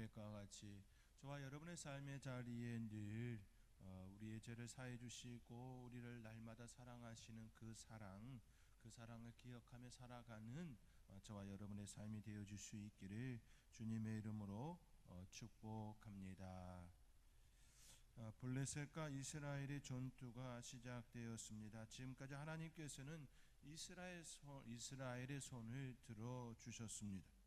고백과 같이 저와 여러분의 삶의 자리에 늘 어, 우리의 죄를 사해 주시고 우리를 날마다 사랑하시는 그 사랑 그 사랑을 기억하며 살아가는 어, 저와 여러분의 삶이 되어 줄 수 있기를 주님의 이름으로 어, 축복합니다. 어, 블레셋과 이스라엘의 전투가 시작되었습니다. 지금까지 하나님께서는 이스라엘 손, 이스라엘의 손을 들어 주셨습니다.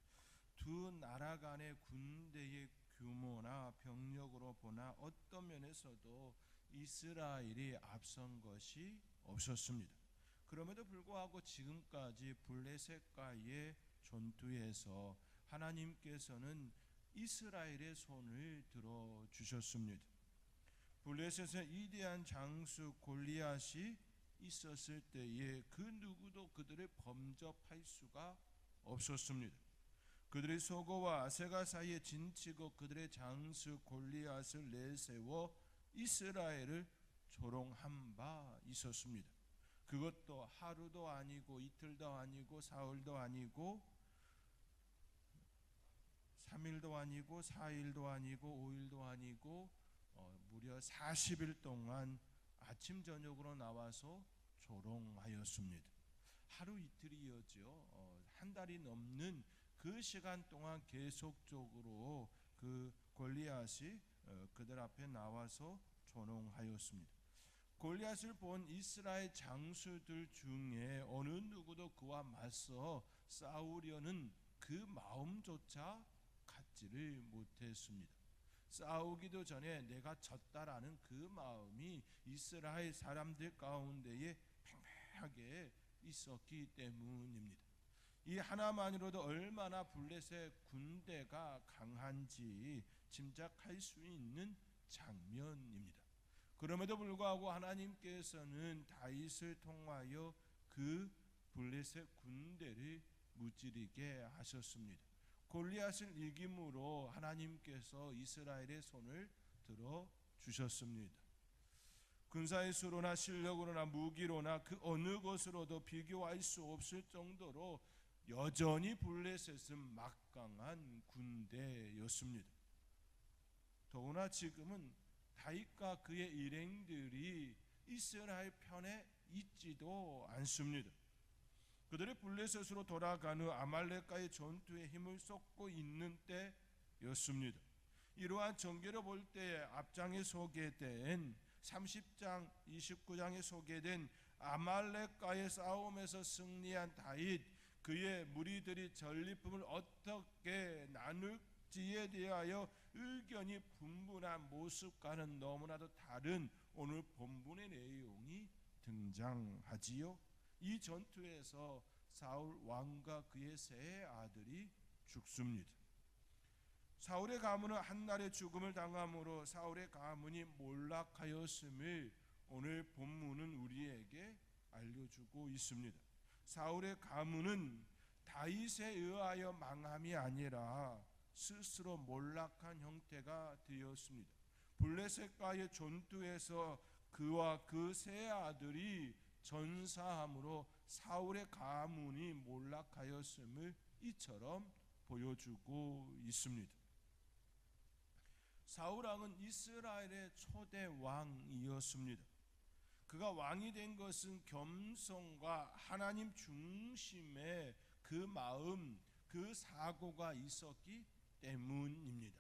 두 나라 간의 군대의 규모나 병력으로 보나 어떤 면에서도 이스라엘이 앞선 것이 없었습니다. 그럼에도 불구하고 지금까지 블레셋과의 전투에서 하나님께서는 이스라엘의 손을 들어 주셨습니다. 블레셋의 이대한 장수 골리앗이 있었을 때에 그 누구도 그들을 범접할 수가 없었습니다. 그들의 소고와 아세가 사이에 진치고 그들의 장수 골리앗을 내세워 이스라엘을 조롱한 바 있었습니다. 그것도 하루도 아니고 이틀도 아니고 사흘도 아니고 3일도 아니고 4일도 아니고 5일도 아니고 어, 무려 40일 동안 아침 저녁으로 나와서 조롱하였습니다. 하루 이틀이었죠. 어, 한 달이 넘는 그 시간 동안 계속적으로 그 골리앗이 어, 그들 앞에 나와서 조롱하였습니다. 골리앗을 본 이스라엘 장수들 중에 어느 누구도 그와 맞서 싸우려는 그 마음조차 갖지를 못했습니다. 싸우기도 전에 내가 졌다라는 그 마음이 이스라엘 사람들 가운데에 팽팽하게 있었기 때문입니다. 이 하나만으로도 얼마나 블레셋 군대가 강한지 짐작할 수 있는 장면입니다. 그럼에도 불구하고 하나님께서는 다윗을 통하여 그 블레셋 군대를 무찌르게 하셨습니다. 골리앗을 이김으로 하나님께서 이스라엘의 손을 들어 주셨습니다. 군사의 수로나 실력으로나 무기로나 그 어느 것으로도 비교할 수 없을 정도로 여전히 블레셋은 막강한 군대였습니다. 더구나 지금은 다윗과 그의 일행들이 이스라엘 편에 있지도 않습니다. 그들의 블레셋으로 돌아간 후 아말렉과의 전투에 힘을 쏟고 있는 때였습니다. 이러한 전개로 볼때 앞장에 소개된 30장 29장에 소개된 아말렉과의 싸움에서 승리한 다윗 그의 무리들이 전리품을 어떻게 나눌지에 대하여 의견이 분분한 모습과는 너무나도 다른 오늘 본문의 내용이 등장하지요. 이 전투에서 사울 왕과 그의 세 아들이 죽습니다. 사울의 가문은 한날의 죽음을 당함으로 사울의 가문이 몰락하였음을 오늘 본문은 우리에게 알려주고 있습니다. 사울의 가문은 다윗에 의하여 망함이 아니라 스스로 몰락한 형태가 되었습니다. 블레셋과의 전투에서 그와 그 세 아들이 전사함으로 사울의 가문이 몰락하였음을 이처럼 보여주고 있습니다. 사울 왕은 이스라엘의 초대 왕이었습니다. 그가 왕이 된 것은 겸손과 하나님 중심의 그 마음, 그 사고가 있었기 때문입니다.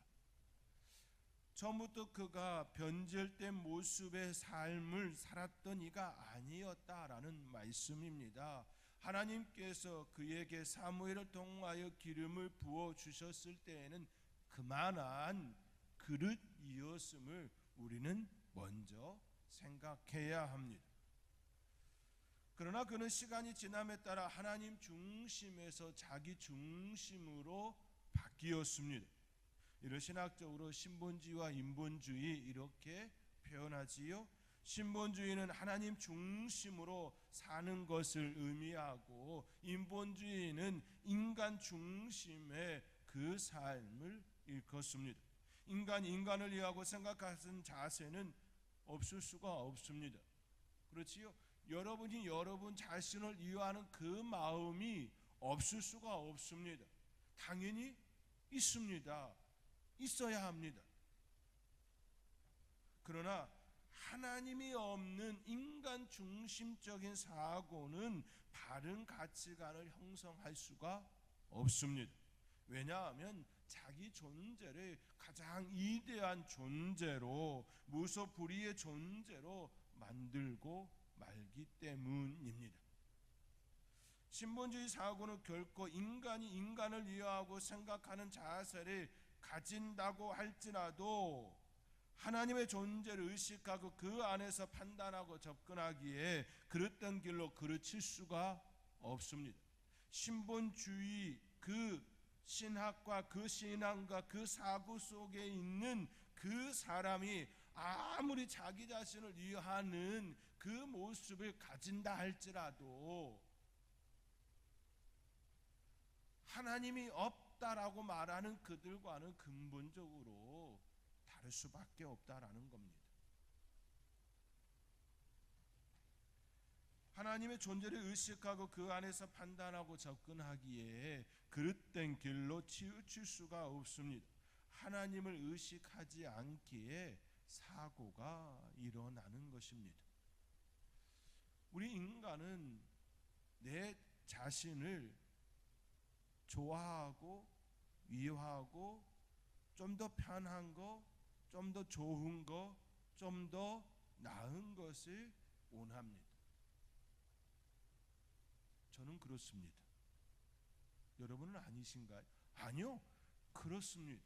처음부터 그가 변절된 모습의 삶을 살았던 이가 아니었다라는 말씀입니다. 하나님께서 그에게 사무엘을 통하여 기름을 부어 주셨을 때에는 그만한 그릇이었음을 우리는 먼저 생각해야 합니다. 그러나 그는 시간이 지남에 따라 하나님 중심에서 자기 중심으로 바뀌었습니다. 이를 신학적으로 신본주의와 인본주의 이렇게 표현하지요. 신본주의는 하나님 중심으로 사는 것을 의미하고 인본주의는 인간 중심의 그 삶을 일컫습니다. 인간 인간을 위하고 생각하는 자세는 없을 수가 없습니다. 그렇지요? 여러분이 여러분 자신을 이해하는 그 마음이 없을 수가 없습니다. 당연히 있습니다. 있어야 합니다. 그러나 하나님이 없는 인간 중심적인 사고는 바른 가치관을 형성할 수가 없습니다. 왜냐하면 자기 존재를 가장 이대한 존재로 무소불위의 존재로 만들고 말기 때문입니다. 신본주의 사고는 결코 인간이 인간을 이해하고 생각하는 자세를 가진다고 할지라도 하나님의 존재를 의식하고 그 안에서 판단하고 접근하기에 그릇된 길로 그르칠 수가 없습니다. 신본주의 그 신학과 그 신앙과 그 사고 속에 있는 그 사람이 아무리 자기 자신을 이해하는 그 모습을 가진다 할지라도 하나님이 없다라고 말하는 그들과는 근본적으로 다를 수밖에 없다라는 겁니다. 하나님의 존재를 의식하고 그 안에서 판단하고 접근하기에 그릇된 길로 치우칠 수가 없습니다. 하나님을 의식하지 않기에 사고가 일어나는 것입니다. 우리 인간은 내 자신을 좋아하고 위하고 좀 더 편한 거, 좀 더 좋은 거, 좀 더 나은 것을 원합니다. 저는 그렇습니다. 여러분은 아니신가요? 아니요. 그렇습니다.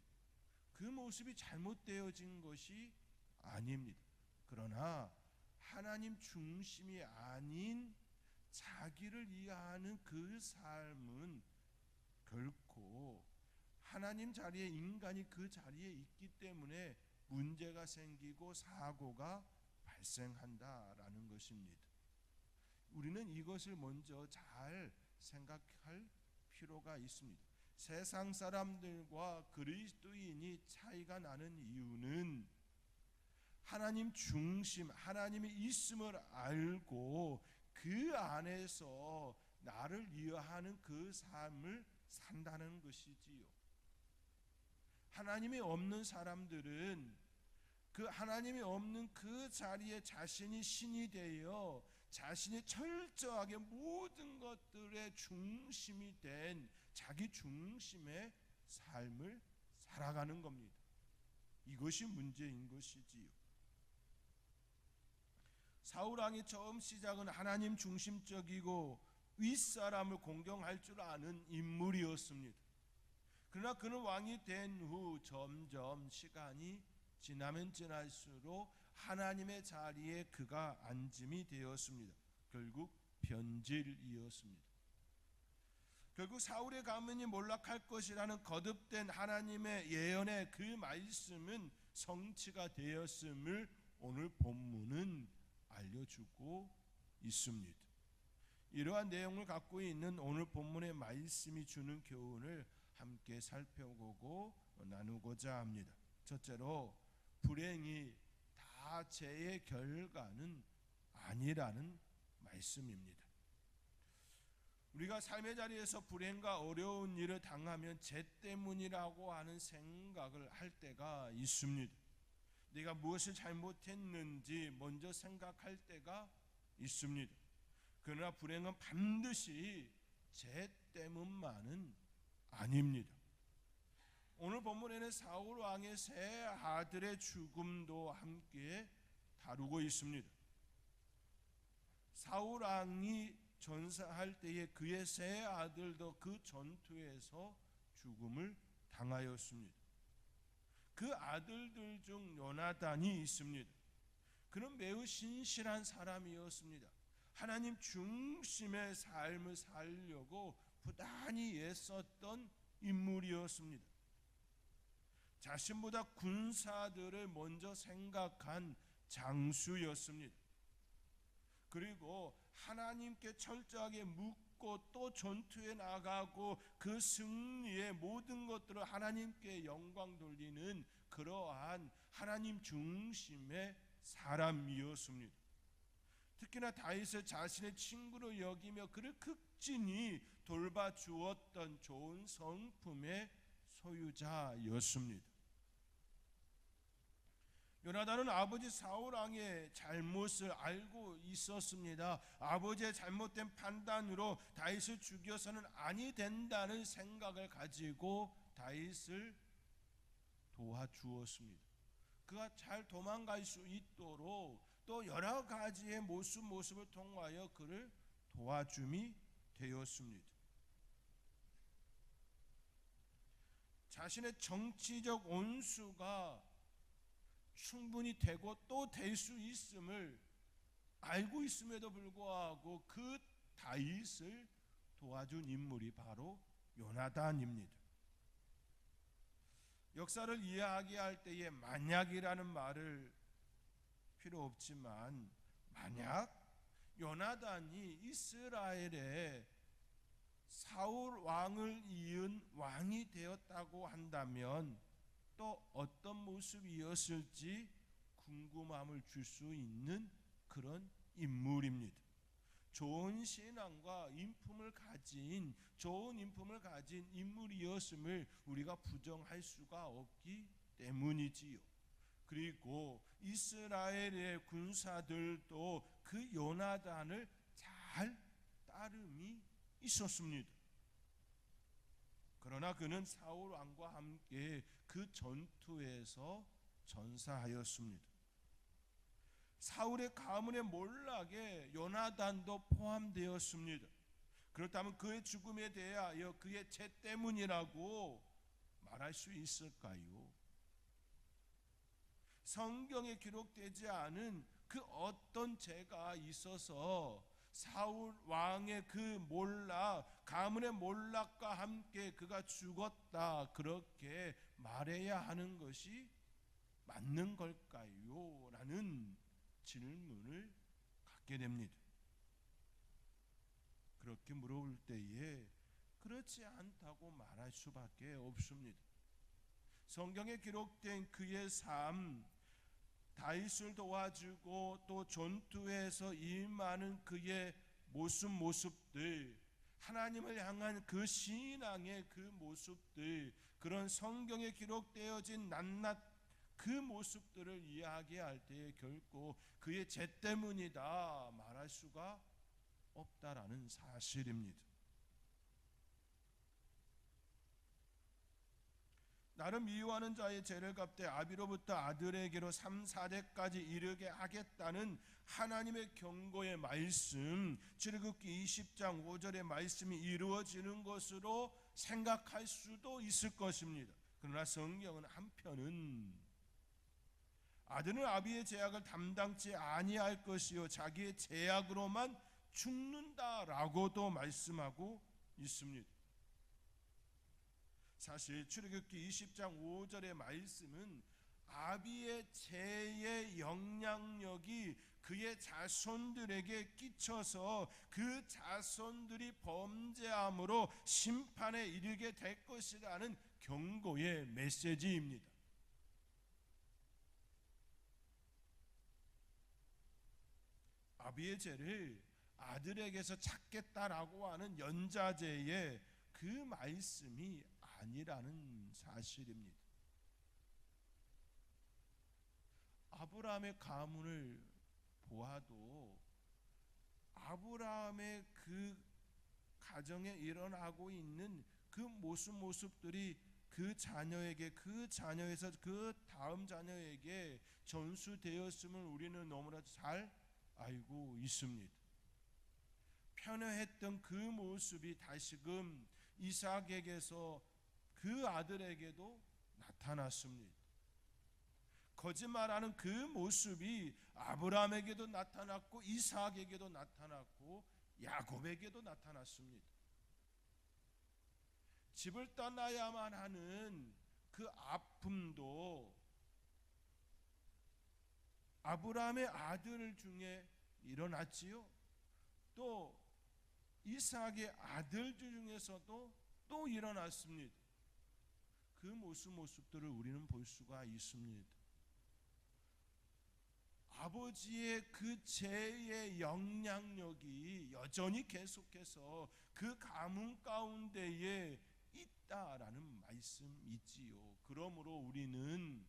그 모습이 잘못되어진 것이 아닙니다. 그러나 하나님 중심이 아닌 자기를 이해하는 그 삶은 결코 하나님 자리에 인간이 그 자리에 있기 때문에 문제가 생기고 사고가 발생한다라는 것입니다. 우리는 이것을 먼저 잘 생각할 필요가 있습니다. 세상 사람들과 그리스도인이 차이가 나는 이유는 하나님 중심, 하나님이 있음을 알고 그 안에서 나를 이해하는 그 삶을 산다는 것이지요. 하나님이 없는 사람들은 그 하나님이 없는 그 자리에 자신이 신이 되어 자신이 철저하게 모든 것들의 중심이 된 자기 중심의 삶을 살아가는 겁니다. 이것이 문제인 것이지요. 사울 왕이 처음 시작은 하나님 중심적이고 윗사람을 공경할 줄 아는 인물이었습니다. 그러나 그는 왕이 된 후 점점 시간이 지나면 지날수록 하나님의 자리에 그가 앉음이 되었습니다. 결국 변질이었습니다. 결국 사울의 가문이 몰락할 것이라는 거듭된 하나님의 예언의 그 말씀은 성취가 되었음을 오늘 본문은 알려주고 있습니다. 이러한 내용을 갖고 있는 오늘 본문의 말씀이 주는 교훈을 함께 살펴보고 나누고자 합니다. 첫째로 불행이 다 죄의 결과는 아니라는 말씀입니다. 우리가 삶의 자리에서 불행과 어려운 일을 당하면 죄 때문이라고 하는 생각을 할 때가 있습니다. 내가 무엇을 잘못했는지 먼저 생각할 때가 있습니다. 그러나 불행은 반드시 죄 때문만은 아닙니다. 오늘 본문에는 사울 왕의 세 아들의 죽음도 함께 다루고 있습니다. 사울 왕이 전사할 때에 그의 세 아들도 그 전투에서 죽음을 당하였습니다. 그 아들들 중 요나단이 있습니다. 그는 매우 신실한 사람이었습니다. 하나님 중심의 삶을 살려고 부단히 애썼던 인물이었습니다. 자신보다 군사들을 먼저 생각한 장수였습니다. 그리고 하나님께 철저하게 묻고 또 전투에 나가고 그 승리의 모든 것들을 하나님께 영광 돌리는 그러한 하나님 중심의 사람이었습니다. 특히나 다윗을 자신의 친구로 여기며 그를 극진히 돌봐 주었던 좋은 성품의 소유자였습니다. 요나단은 아버지 사울 왕의 잘못을 알고 있었습니다. 아버지의 잘못된 판단으로 다윗을 죽여서는 아니 된다는 생각을 가지고 다윗을 도와주었습니다. 그가 잘 도망갈 수 있도록 또 여러 가지의 모습 모습을 통하여 그를 도와줌이 되었습니다. 자신의 정치적 온수가 충분히 되고 또 될 수 있음을 알고 있음에도 불구하고 그 다윗을 도와준 인물이 바로 요나단입니다. 역사를 이해하게 할 때에 만약이라는 말을 필요 없지만 만약 요나단이 이스라엘의 사울 왕을 이은 왕이 되었다고 한다면 또 어떤 모습이었을지 궁금함을 줄 수 있는 그런 인물입니다. 좋은 신앙과 인품을 가진 좋은 인품을 가진 인물이었음을 우리가 부정할 수가 없기 때문이지요. 그리고 이스라엘의 군사들도 그 요나단을 잘 따름이 있었습니다. 그러나 그는 사울 왕과 함께 그 전투에서 전사하였습니다. 사울의 가문의 몰락에 요나단도 포함되었습니다. 그렇다면 그의 죽음에 대하여 그의 죄 때문이라고 말할 수 있을까요? 성경에 기록되지 않은 그 어떤 죄가 있어서 사울 왕의 그 몰락, 가문의 몰락과 함께 그가 죽었다. 그렇게 말해야 하는 것이 맞는 걸까요? 라는 질문을 갖게 됩니다. 그렇게 물어볼 때에 그렇지 않다고 말할 수밖에 없습니다. 성경에 기록된 그의 삶, 다윗을 도와주고 또 전투에서 임하는 그의 모습 모습들 하나님을 향한 그 신앙의 그 모습들 그런 성경에 기록되어진 낱낱 그 모습들을 이야기할 때에 결코 그의 죄 때문이다 말할 수가 없다라는 사실입니다. 나를 미워하는 자의 죄를 갚되 아비로부터 아들에게로 3, 4대까지 이르게 하겠다는 하나님의 경고의 말씀 출애굽기 20장 5절의 말씀이 이루어지는 것으로 생각할 수도 있을 것입니다. 그러나 성경은 한편은 아들은 아비의 죄악을 담당치 아니할 것이요 자기의 죄악으로만 죽는다라고도 말씀하고 있습니다. 사실 출애굽기 20장 5절의 말씀은 아비의 죄의 영향력이 그의 자손들에게 끼쳐서 그 자손들이 범죄함으로 심판에 이르게 될 것이라는 경고의 메시지입니다. 아비의 죄를 아들에게서 찾겠다라고 하는 연자제의 그 말씀이 아니라는 사실입니다. 아브라함의 가문을 보아도 아브라함의 그 가정에 일어나고 있는 그 모습 모습들이 그 자녀에게 그 자녀에서 그 다음 자녀에게 전수되었음을 우리는 너무나 잘 알고 있습니다. 편애했던 그 모습이 다시금 이삭에게서 그 아들에게도 나타났습니다. 거짓말하는 그 모습이 아브라함에게도 나타났고 이삭에게도 나타났고 야곱에게도 나타났습니다. 집을 떠나야만 하는 그 아픔도 아브라함의 아들 중에 일어났지요. 또 이삭의 아들 중에서도 또 일어났습니다. 그 모습 모습들을 우리는 볼 수가 있습니다. 아버지의 그 죄의 영향력이 여전히 계속해서 그 가문 가운데에 있다라는 말씀이지요. 그러므로 우리는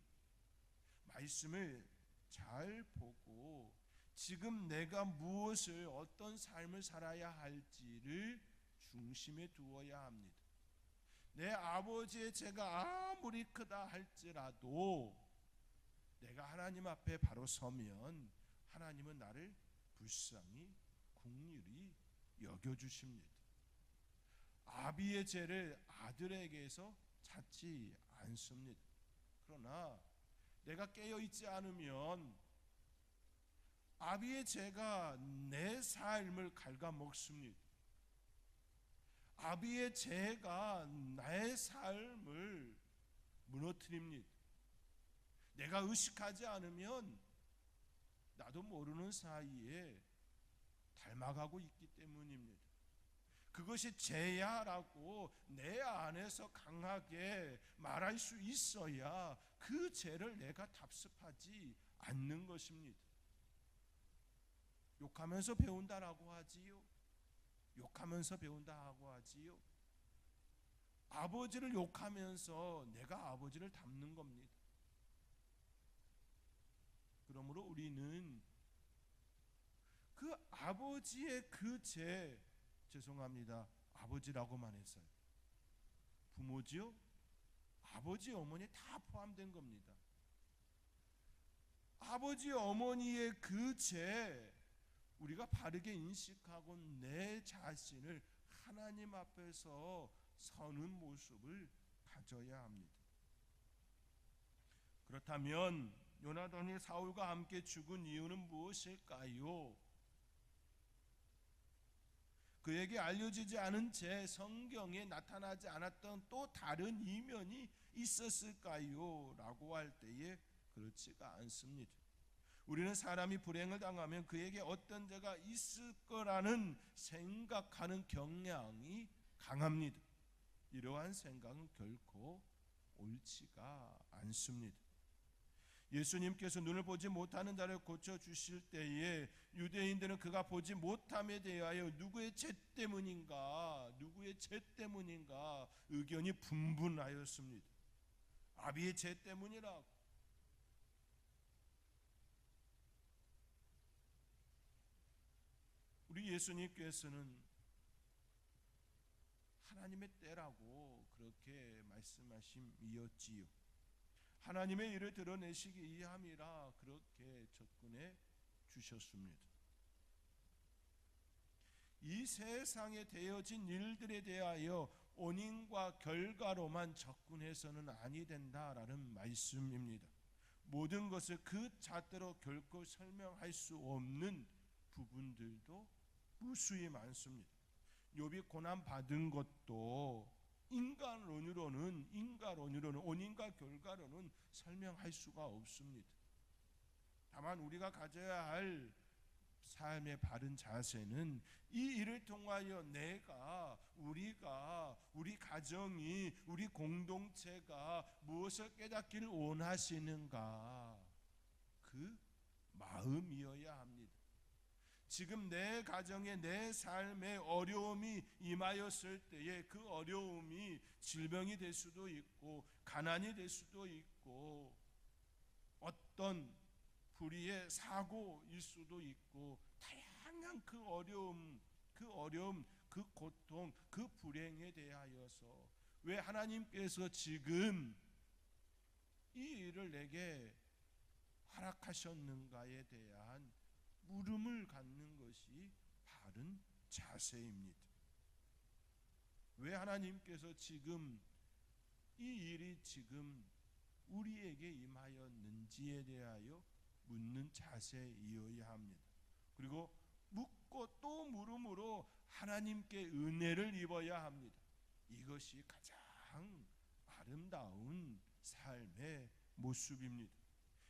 말씀을 잘 보고 지금 내가 무엇을 어떤 삶을 살아야 할지를 중심에 두어야 합니다. 내 아버지의 죄가 아무리 크다 할지라도 내가 하나님 앞에 바로 서면 하나님은 나를 불쌍히 국률이 여겨 주십니다. 아비의 죄를 아들에게서 찾지 않습니다. 그러나 내가 깨어 있지 않으면 아비의 죄가 내 삶을 갉아먹습니다. 아비의 죄가 나의 삶을 무너뜨립니다. 내가 의식하지 않으면 나도 모르는 사이에 닮아가고 있기 때문입니다. 그것이 죄야라고 내 안에서 강하게 말할 수 있어야 그 죄를 내가 답습하지 않는 것입니다. 욕하면서 배운다라고 하지요. 욕하면서 배운다고 하지요. 아버지를 욕하면서 내가 아버지를 닮는 겁니다. 그러므로 우리는 그 아버지의 그 죄, 죄송합니다. 아버지라고만 했어요. 부모지요? 아버지, 어머니 다 포함된 겁니다. 아버지, 어머니의 그 죄, 우리가 바르게 인식하고 내 자신을 하나님 앞에서 서는 모습을 가져야 합니다. 그렇다면 요나단이 사울과 함께 죽은 이유는 무엇일까요? 그에게 알려지지 않은 채 성경에 나타나지 않았던 또 다른 이면이 있었을까요? 라고 할 때에 그렇지가 않습니다. 우리는 사람이 불행을 당하면 그에게 어떤 죄가 있을 거라는 생각하는 경향이 강합니다. 이러한 생각은 결코 옳지가 않습니다. 예수님께서 눈을 보지 못하는 자를 고쳐 주실 때에 유대인들은 그가 보지 못함에 대하여 누구의 죄 때문인가, 누구의 죄 때문인가 의견이 분분하였습니다. 아비의 죄 때문이라고. 우리 예수님께서는 하나님의 때라고 그렇게 말씀하심이었지요. 하나님의 일을 드러내시기 위함이라 그렇게 접근해 주셨습니다. 이 세상에 되어진 일들에 대하여 원인과 결과로만 접근해서는 아니 된다라는 말씀입니다. 모든 것을 그 잣대로 결코 설명할 수 없는 부분들도 무수히 많습니다. 욥이 고난 받은 것도 인간론으로는 인간론으로는 원인과 결과로는 설명할 수가 없습니다. 다만 우리가 가져야 할 삶의 바른 자세는 이 일을 통하여 내가 우리가 우리 가정이 우리 공동체가 무엇을 깨닫기를 원하시는가 그 마음이어야 합니다. 지금 내 가정에 내 삶에 어려움이 임하였을 때에 그 어려움이 질병이 될 수도 있고 가난이 될 수도 있고 어떤 불의의 사고일 수도 있고 다양한 그 어려움 그 어려움 그 고통 그 불행에 대하여서 왜 하나님께서 지금 이 일을 내게 허락하셨는가에 대한 물음을 갖는 것이 바른 자세입니다. 왜 하나님께서 지금 이 일이 지금 우리에게 임하였는지에 대하여 묻는 자세이어야 합니다. 그리고 묻고 또 물음으로 하나님께 은혜를 입어야 합니다. 이것이 가장 아름다운 삶의 모습입니다.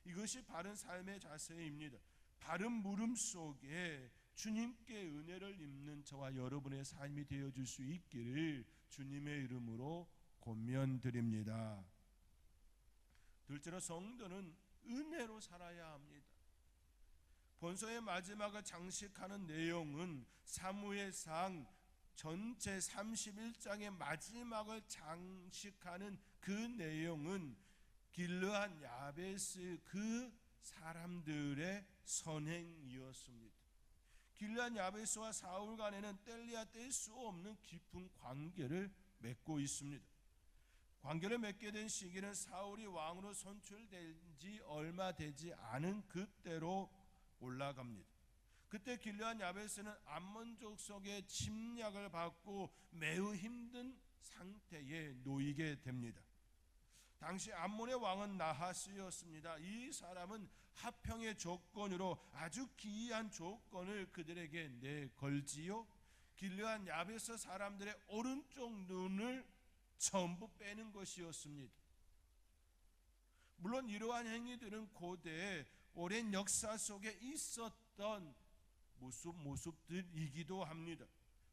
이것이 바른 삶의 자세입니다. 바른 물음 속에 주님께 은혜를 입는 저와 여러분의 삶이 되어 줄 수 있기를 주님의 이름으로 권면드립니다. 둘째로 성도는 은혜로 살아야 합니다. 본서의 마지막을 장식하는 내용은 사무엘상 전체 31장의 마지막을 장식하는 그 내용은 길르한 야베스 그 사람들의 선행이었습니다. 길르한 야베스와 사울 간에는 뗄리야 뗄수 없는 깊은 관계를 맺고 있습니다. 관계를 맺게 된 시기는 사울이 왕으로 선출된 지 얼마 되지 않은 그때로 올라갑니다. 그때 길르한 야베스는 암몬족 속의 침략을 받고 매우 힘든 상태에 놓이게 됩니다. 당시 암몬의 왕은 나하스였습니다. 이 사람은 합평의 조건으로 아주 기이한 조건을 그들에게 내걸지요. 길르한 야베스 사람들의 오른쪽 눈을 전부 빼는 것이었습니다. 물론 이러한 행위들은 고대 오랜 역사 속에 있었던 모습 모습들이기도 합니다.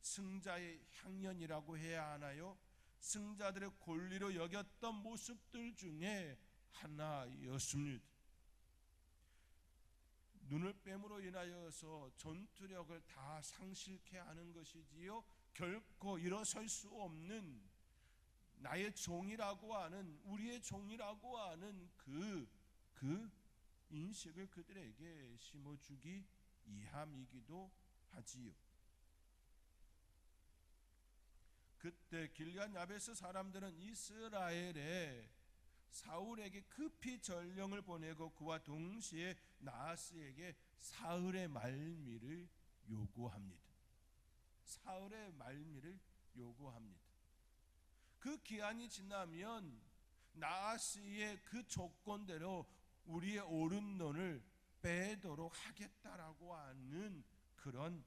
승자의 향연이라고 해야 하나요? 승자들의 권리로 여겼던 모습들 중에 하나였습니다. 눈을 뺨으로 인하여서 전투력을 다 상실케 하는 것이지요. 결코 일어설 수 없는 나의 종이라고 하는 우리의 종이라고 하는 그, 그 인식을 그들에게 심어주기 이함이기도 하지요. 그때 길리안 야베스 사람들은 이스라엘에 사울에게 급히 전령을 보내고 그와 동시에 나하스에게 사흘의 말미를 요구합니다. 사흘의 말미를 요구합니다. 그 기한이 지나면 나하스의 그 조건대로 우리의 오른 눈을 빼도록 하겠다라고 하는 그런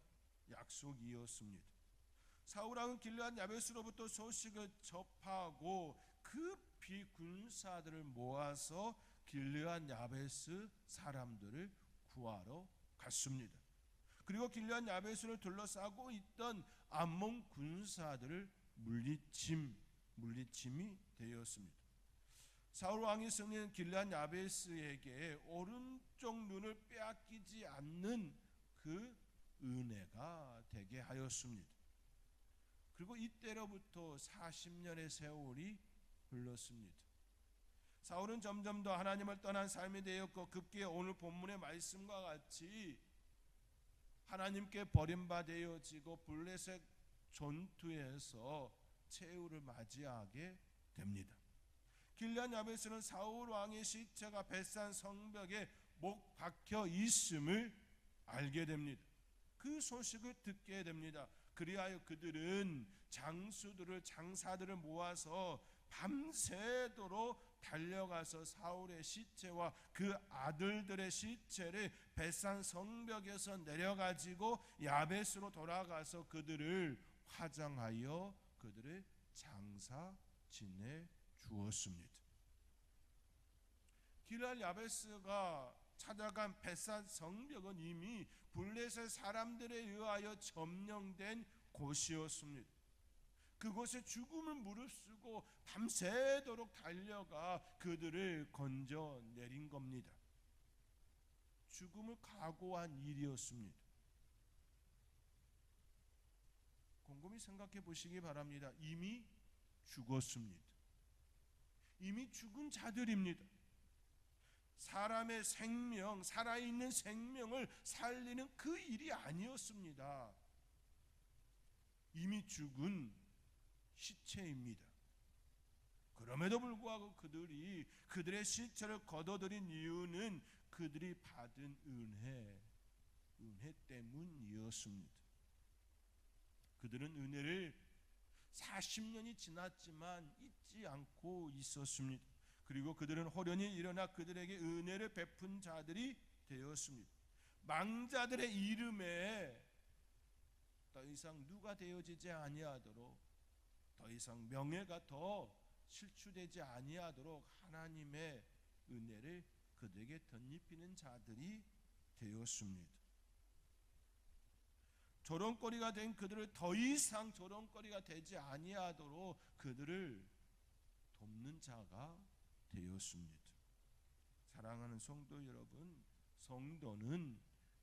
약속이었습니다. 사울왕은 길르한 야베스로부터 소식을 접하고 급히 군사들을 모아서 길르한 야베스 사람들을 구하러 갔습니다. 그리고 길르한 야베스를 둘러싸고 있던 암몬 군사들을 물리침 물리침이 되었습니다. 사울 왕이 승리한 길르한 야베스에게 오른쪽 눈을 빼앗기지 않는 그 은혜가 되게 하였습니다. 그리고 이때로부터 40년의 세월이 흘렀습니다. 사울은 점점 더 하나님을 떠난 삶이 되었고 급기에 오늘 본문의 말씀과 같이 하나님께 버림받아지고 블레셋 전투에서 최후를 맞이하게 됩니다. 길란 야베스는 사울 왕의 시체가 벳산 성벽에 목 박혀 있음을 알게 됩니다. 그 소식을 듣게 됩니다. 그리하여 그들은 장수들을 장사들을 모아서 밤새도록 달려가서 사울의 시체와 그 아들들의 시체를 벳산 성벽에서 내려가지고 야베스로 돌아가서 그들을 화장하여 그들을 장사 지내 주었습니다. 기랄 야베스가 찾아간 벳산 성벽은 이미 블레셋 사람들에 의하여 점령된 곳이었습니다. 그곳에 죽음을 무릅쓰고 밤새도록 달려가 그들을 건져 내린 겁니다. 죽음을 각오한 일이었습니다. 곰곰이 생각해 보시기 바랍니다. 이미 죽었습니다. 이미 죽은 자들입니다. 사람의 생명, 살아있는 생명을 살리는 그 일이 아니었습니다. 이미 죽은 시체입니다. 그럼에도 불구하고 그들이 그들의 시체를 걷어들인 이유는 그들이 받은 은혜, 은혜 때문이었습니다. 그들은 은혜를 40년이 지났지만 잊지 않고 있었습니다. 그리고 그들은 호련히 일어나 그들에게 은혜를 베푼 자들이 되었습니다. 망자들의 이름에 더 이상 누가 되어지지 아니하도록 더 이상 명예가 더 실추되지 아니하도록 하나님의 은혜를 그들에게 덧입히는 자들이 되었습니다. 조롱거리가 된 그들을 더 이상 조롱거리가 되지 아니하도록 그들을 돕는 자가 되었습니다. 사랑하는 성도 여러분, 성도는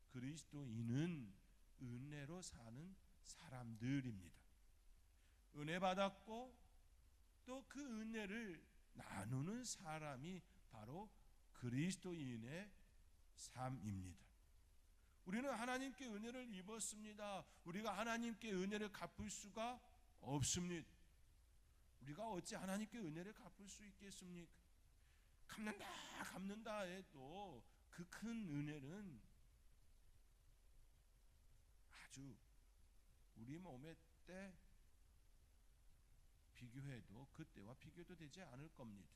그리스도인은 은혜로 사는 사람들입니다. 은혜 받았고 또 그 은혜를 나누는 사람이 바로 그리스도인의 삶입니다. 우리는 하나님께 은혜를 입었습니다. 우리가 하나님께 은혜를 갚을 수가 없습니다. 우리가 어찌 하나님께 은혜를 갚을 수 있겠습니까? 갚는다, 갚는다 해도 그 큰 은혜는 아주 우리 몸의 때 비교해도 그때와 비교도 되지 않을 겁니다.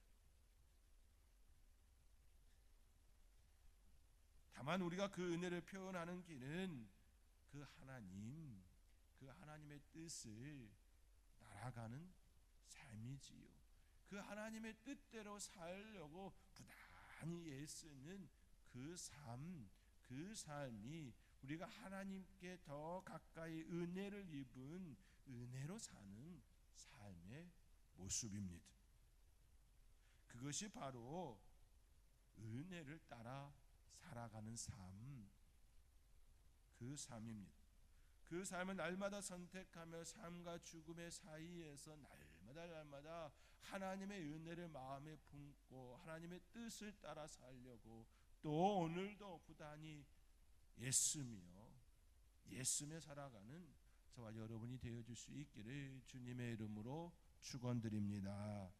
다만 우리가 그 은혜를 표현하는 길은 그 하나님, 그 하나님의 뜻을 날아가는 삶이지요. 그 하나님의 뜻대로 살려고 부단히 애쓰는 그 삶, 그 삶이 우리가 하나님께 더 가까이 은혜를 입은 은혜로 사는 삶의 모습입니다. 그것이 바로 은혜를 따라 살아가는 삶, 그 삶입니다. 그 삶을 날마다 선택하며 삶과 죽음의 사이에서 날마다 날마다 하나님의 은혜를 마음에 품고 하나님의 뜻을 따라 살려고 또 오늘도 부단히 예쓰며 예쓰며 살아가는 저와 여러분이 되어 줄수 있기를 주님의 이름으로 축원드립니다.